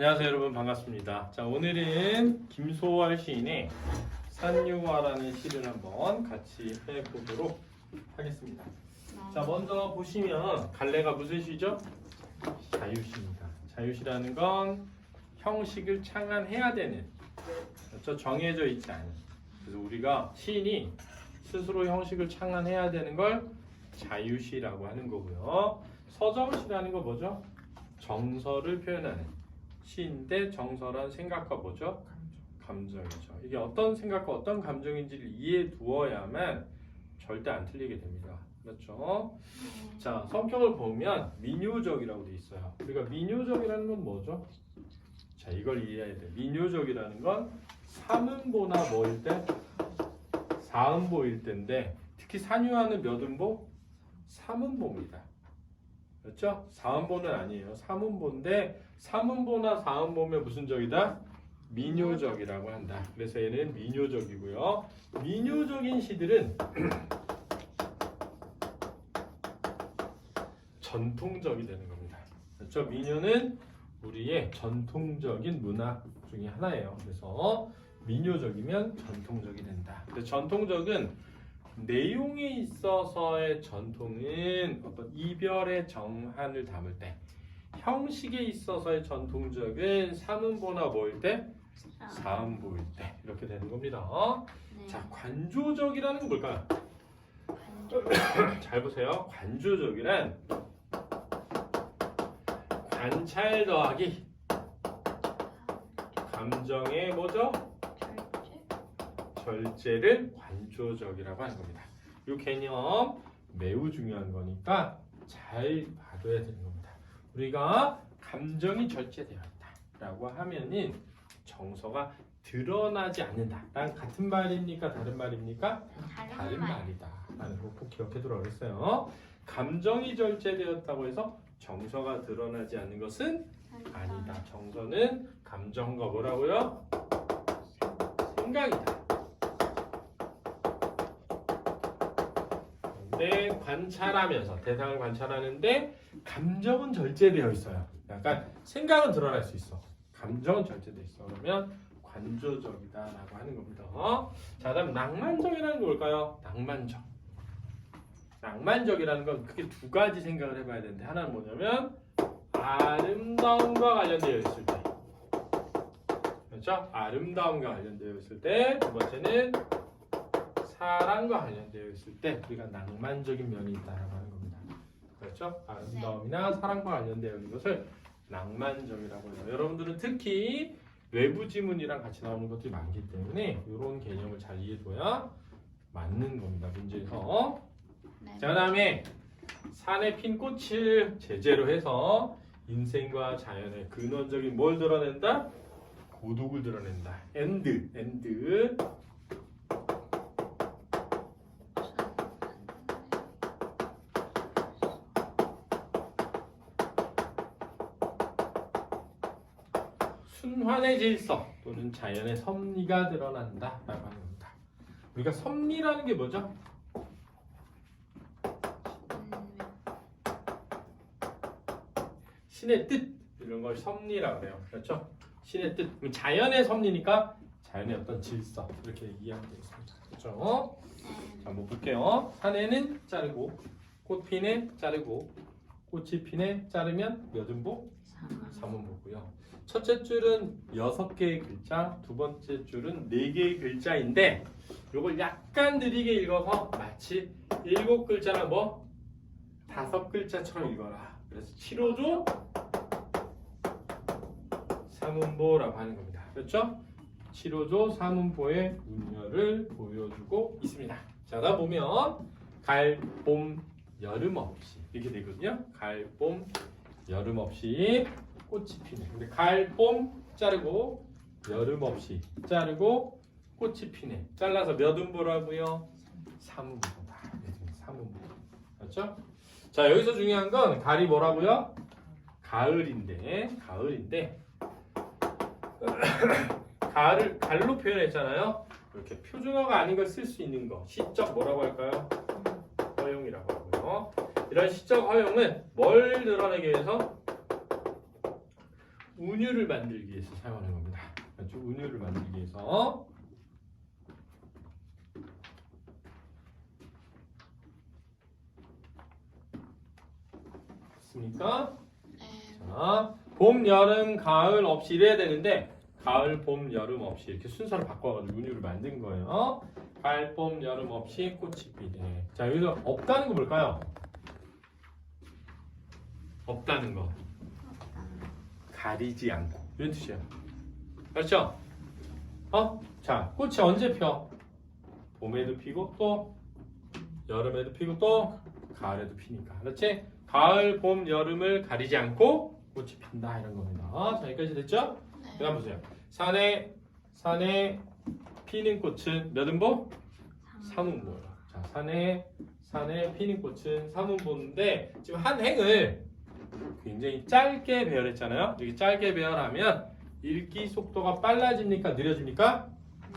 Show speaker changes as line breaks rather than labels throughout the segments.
안녕하세요 여러분 반갑습니다. 자 오늘은 김소월 시인의 산유화라는 시를 한번 같이 해보도록 하겠습니다. 자 먼저 보시면 갈래가 무슨 시죠? 자유시입니다. 자유시라는 건 형식을 창안해야 되는 그렇죠? 정해져 있지 않은 그래서 우리가 시인이 스스로 형식을 창안해야 되는 걸 자유시라고 하는 거고요. 서정시라는 거 뭐죠? 정서를 표현하는 시인데 정서란 생각과 뭐죠? 감정이죠. 이게 어떤 생각과 어떤 감정인지를 이해해 두어야만 절대 안 틀리게 됩니다. 그렇죠? 자, 성격을 보면 민요적이라고 돼 있어요. 우리가 민요적이라는 건 뭐죠? 자, 이걸 이해해야 돼. 민요적이라는 건 삼음보나 뭐일 때? 사음보일 때인데 특히 산유하는 몇 음보? 삼음보입니다. 그렇죠? 사음보는 아니에요. 삼음보인데 삼음보나 사음보면 무슨 적이다? 민요적이라고 한다. 그래서 얘는 민요적이고요. 민요적인 시들은 전통적이 되는 겁니다. 그렇죠? 민요는 우리의 전통적인 문화 중에 하나예요. 그래서 민요적이면 전통적이 된다. 근데 전통적은 내용에 있어서의 전통은 어떤 이별의 정한을 담을 때 형식에 있어서의 전통적은 삼음보나 뭐일 때? 사음보일 때 이렇게 되는 겁니다. 자, 관조적이라는 건 뭘까요? 잘 보세요. 관조적이란 관찰 더하기 감정의 뭐죠? 절제를 관 조적이라고 하는 겁니다. 이 개념 매우 중요한 거니까 잘 봐둬야 되는 겁니다. 우리가 감정이 절제되어 있다라고 하면은 정서가 드러나지 않는다. 난 같은 말입니까? 다른 말입니까? 다른 말이다 라는 거 꼭 기억해 두라 그랬어요. 감정이 절제되었다고 해서 정서가 드러나지 않는 것은 아니다. 정서는 감정과 뭐라고요? 생각이다. 근데 관찰하면서 대상을 관찰하는데 감정은 절제되어 있어요. 약간 생각은 드러날 수 있어. 감정은 절제되어 있어. 그러면 관조적이다라고 하는 겁니다. 어? 자, 다음 낭만적이라는 게 뭘까요? 낭만적. 낭만적이라는 건 크게 두 가지 생각을 해봐야 되는데 하나는 뭐냐면 아름다움과 관련되어 있을 때 그렇죠? 아름다움과 관련되어 있을 때 두 번째는 사랑과 관련되어 있을 때 우리가 낭만적인 면이 있다라고 하는 겁니다. 그렇죠? 아름다움이나 사랑과 관련되어 있는 것을 낭만적이라고 해요. 여러분들은 특히 외부 지문이랑 같이 나오는 것들이 많기 때문에 이런 개념을 잘 이해해둬야 맞는 겁니다. 문제에서. 자, 그 다음에 산에 핀 꽃을 제재로 해서 인생과 자연의 근원적인 뭘 드러낸다? 고독을 드러낸다. 엔드, 엔드. 순환의 질서 또는 자연의 섭리가 드러난다 라고 하는 겁니다. 우리가 섭리라는 게 뭐죠? 신의 뜻 이런 걸 섭리라고 해요. 그렇죠? 신의 뜻. 자연의 섭리니까 자연의 어떤 질서 이렇게 이해하면 되겠습니다. 그렇죠? 자, 한번 볼게요. 산에는 자르고 꽃피네 자르고 꽃이 피네 자르면 몇 음보? 3음보고요. 첫째 줄은 여섯 개의 글자, 두 번째 줄은 네 개의 글자인데 이걸 약간 느리게 읽어서 마치 일곱 글자나 뭐 다섯 글자처럼 읽어라. 그래서 7호조 3음보라고 하는 겁니다. 그렇죠? 7호조 3음보의 운열을 보여주고 있습니다. 자, 다 보면 갈, 봄, 여름 없이 이렇게 되거든요. 갈, 봄, 여름 없이 꽃이 피네. 근데 갈, 봄 자르고 여름 없이 자르고 꽃이 피네. 잘라서 몇 음보라고요? 3음보다. 3음보. 그렇죠? 자, 여기서 중요한 건 갈이 뭐라고요? 가을인데, 가을인데 가을을 갈로 표현했잖아요. 이렇게 표준어가 아닌 걸 쓸 수 있는 거. 시적 뭐라고 할까요? 허용이라고 하고요. 이런 시적 허용은 뭘 드러내기 위해서? 운율을 만들기 위해서 사용하는 겁니다. 그렇죠? 운율을 만들기 위해서 됐습니까?
네.
자, 봄, 여름, 가을 없이 이래야 되는데 가을, 봄, 여름 없이 이렇게 순서를 바꿔가지고 운율을 만든 거예요. 가을, 봄, 여름 없이 꽃이 피네. 자, 여기서 없다는 거 뭘까요? 없다는 거. 가리지 않고 이런 뜻이에요. 그렇죠? 어? 자, 꽃이 언제 펴? 봄에도 피고 또 여름에도 피고 또 가을에도 피니까. 그렇지? 가을, 봄, 여름을 가리지 않고 꽃이 핀다 이런 겁니다. 자, 여기까지 됐죠?
네.
그다음 보세요. 산에 산에 피는 꽃은 몇 음보? 삼음보예요. 자, 산에 산에 피는 꽃은 삼음보인데 지금 한 행을 굉장히 짧게 배열했잖아요. 이렇게 짧게 배열하면 읽기 속도가 빨라집니까? 느려집니까?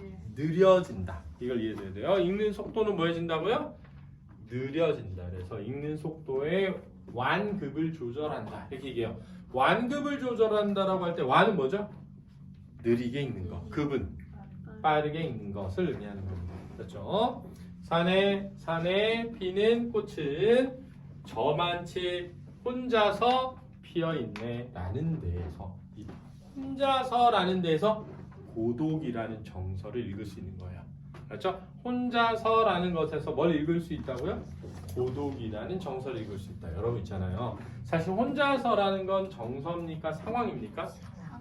네.
느려진다. 이걸 이해해야 돼요. 읽는 속도는 뭐해진다고요? 느려진다. 그래서 읽는 속도의 완급을 조절한다. 이렇게 얘기해요. 완급을 조절한다라고 할 때 완은 뭐죠? 느리게 읽는 거. 급은 빠르게 읽는 것을 의미하는 겁니다. 그렇죠? 산에 산에 피는 꽃은 저만치 혼자서 피어 있네 라는 데에서 이 혼자서라는 데에서 고독이라는 정서를 읽을 수 있는 거예요. 그렇죠? 혼자서라는 것에서 뭘 읽을 수 있다고요? 고독이라는 정서를 읽을 수 있다. 여러분 있잖아요. 사실 혼자서라는 건 정서입니까? 상황입니까?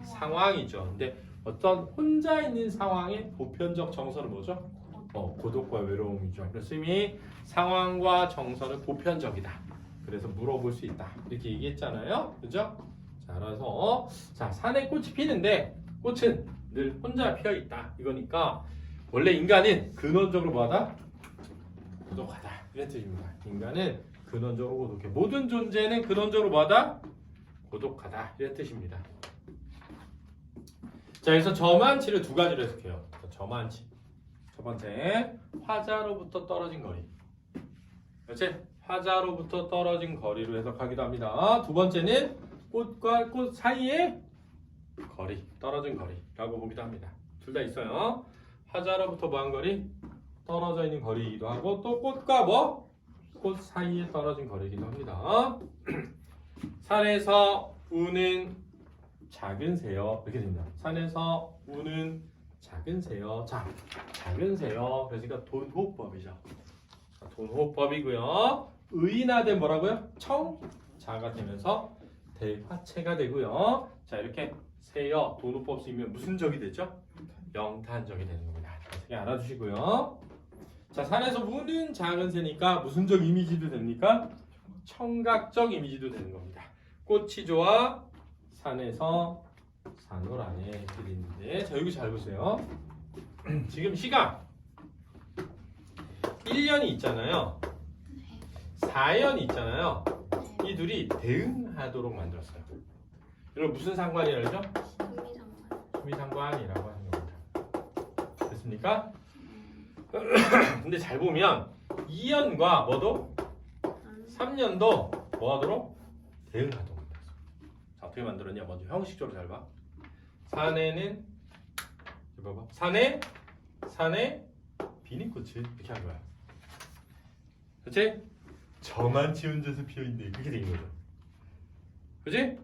상황이죠. 근데 어떤 혼자 있는 상황의 보편적 정서는 뭐죠? 어, 고독과 외로움이죠. 그래서 이미 상황과 정서는 보편적이다. 그래서 물어볼 수 있다. 이렇게 얘기했잖아요. 그죠? 자, 그래서 자, 산에 꽃이 피는데 꽃은 늘 혼자 피어 있다. 이거니까 원래 인간은 근원적으로 뭐하다? 고독하다. 이런 뜻입니다. 인간은 근원적으로 고독해. 모든 존재는 근원적으로 뭐하다? 고독하다. 이런 뜻입니다. 자, 그래서 저만치를 두 가지로 해석해요. 자, 저만치. 첫 번째, 화자로부터 떨어진 거리. 그렇지? 화자로부터 떨어진 거리로 해석하기도 합니다. 두 번째는 꽃과 꽃 사이의 거리, 떨어진 거리라고 보기도 합니다. 둘 다 있어요. 화자로부터 뭐한 거리? 떨어져 있는 거리이기도 하고 또 꽃과 뭐? 꽃 사이에 떨어진 거리이기도 합니다. 산에서 우는 작은 새요 이렇게 됩니다. 산에서 우는 작은 새요. 자, 작은 새요. 그러니까 돈호법이죠. 자, 돈호법이고요. 의인화된 뭐라고요? 청자가 되면서 대화체가 되고요. 자, 이렇게 새요 돈호법 쓰이면 무슨 적이 되죠? 영탄적이 되는 겁니다. 어떻게 알아두시고요. 자, 산에서 우는 작은 새니까 무슨 적 이미지도 됩니까? 청각적 이미지도 되는 겁니다. 꽃이 좋아 산에서 산울 안에 그리는데 자 여기 잘 보세요. 지금 시각 1년이 있잖아요. 4년이 있잖아요. 이 둘이 대응하도록 만들었어요. 여러분 무슨 상관이라 그러죠? 수미상관이라고 하는 겁니다. 됐습니까? 근데 잘 보면 2년과 뭐도 3년도 뭐 하도록 대응하도록 만들었어. 자 어떻게 만들었냐? 먼저 형식적으로 잘 봐. 이거 봐봐. 산에 산에 비니꽃이 이렇게 한 거야. 그렇지? 저만치 혼자서 피어 있네. 그렇게 된 거죠. 그렇지?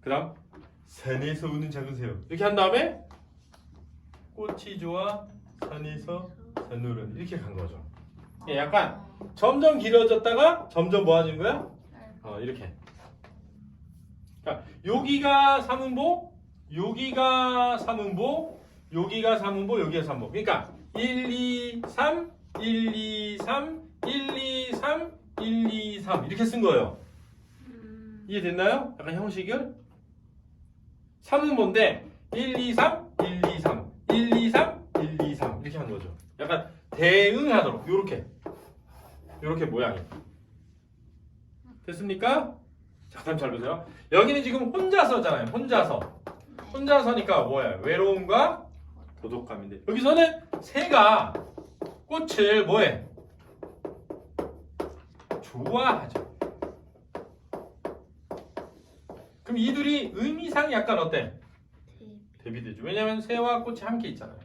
그 다음 산에서 우는 작은 새요. 이렇게 한 다음에 꽃이 좋아 산에서 산노른 이렇게 간 거죠. 예, 약간 점점 길어졌다가 점점 뭐해진 거야? 어, 이렇게. 그러니까 여기가 삼음보, 여기가 삼음보, 여기가 삼음보, 여기가 삼음보. 그러니까 1, 2, 3, 1, 2, 3, 1, 2, 3, 1, 2, 3 이렇게 쓴 거예요. 이해됐나요? 약간 형식을? 3은 뭔데? 1, 2, 3, 1, 2, 3, 1, 2, 3, 1, 2, 3 이렇게 한 거죠. 약간 대응하도록 요렇게 요렇게 모양이 됐습니까? 자, 그럼 잘 보세요. 여기는 지금 혼자서잖아요. 혼자서. 혼자서니까 뭐야? 외로움과 고독감인데 여기서는 새가 꽃을 뭐해? 좋아하죠. 그럼 그럼 이 둘이 의미상 약간 어때?
대
대비되죠. 왜냐면 새와 꽃이 함께 있잖아요.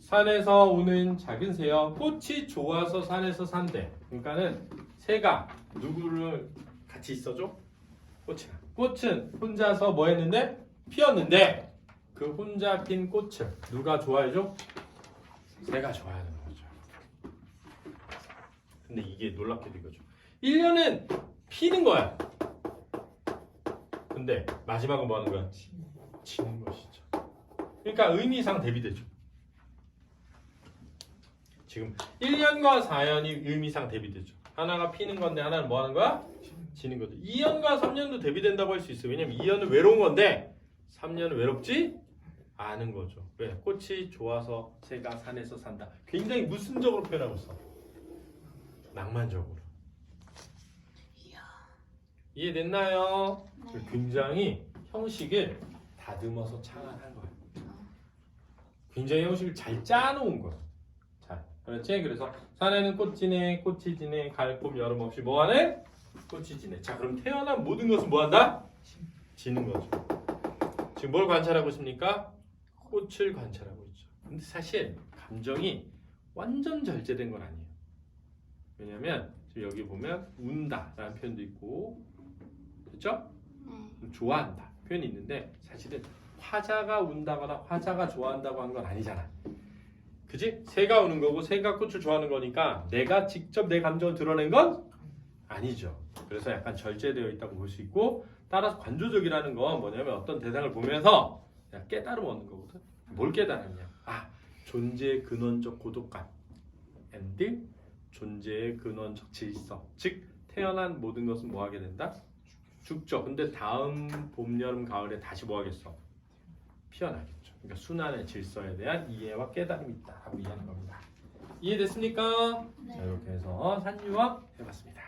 산에서 오는 작은 새여 꽃이 좋아서 산에서 산대. 그러니까는 새가 누구를 같이 있어줘? 꽃이랑. 꽃은 혼자서 뭐 했는데? 피었는데 그 혼자 핀 꽃을 누가 좋아해줘? 새가 좋아하는 거죠. 근데 이게 놀랍게도 이거죠. 1년은 피는 거야. 근데 마지막은 뭐 하는 거야? 지는 것이죠. 그러니까 의미상 대비되죠. 지금 1년과 4년이 의미상 대비되죠. 하나가 피는 건데 하나는 뭐 하는 거야? 지는 거죠. 2년과 3년도 대비된다고 할 수 있어요. 왜냐면 2년은 외로운 건데 3년은 외롭지 않은 거죠. 왜? 꽃이 좋아서 새가 산에서 산다. 굉장히 무슨적으로 표현하고 있어. 낭만적으로. 이해됐나요?
네.
굉장히 형식을 다듬어서 창안한 거예요. 굉장히 형식을 잘 짜놓은 거예요. 잘, 그렇지? 그래서 산에는 꽃 지네, 꽃이 지네, 가을, 봄, 여름 없이 뭐하네? 꽃이 지네. 자, 그럼 태어난 모든 것은 뭐한다? 지는 거죠. 지금 뭘 관찰하고 있습니까? 꽃을 관찰하고 있죠. 근데 사실 감정이 완전 절제된 건 아니에요. 왜냐면 지금 여기 보면 운다라는 표현도 있고, 그렇죠?
네.
좋아한다 표현이 있는데 사실은 화자가 운다거나 화자가 좋아한다고 하는 건 아니잖아. 그지? 새가 우는 거고 새가 꽃을 좋아하는 거니까 내가 직접 내 감정을 드러낸 건 아니죠. 그래서 약간 절제되어 있다고 볼 수 있고 따라서 관조적이라는 건 뭐냐면 어떤 대상을 보면서 깨달음 얻는 거거든. 뭘 깨달았냐? 아 존재의 근원적 고독감 and 존재의 근원적 질서. 즉 태어난 모든 것은 뭐 하게 된다? 죽죠. 근데 다음 봄, 여름, 가을에 다시 뭐 하겠어? 피어나겠죠. 그러니까 순환의 질서에 대한 이해와 깨달음이 있다라고 이해하는 겁니다. 이해됐습니까?
네.
자, 이렇게 해서 산유화 해봤습니다.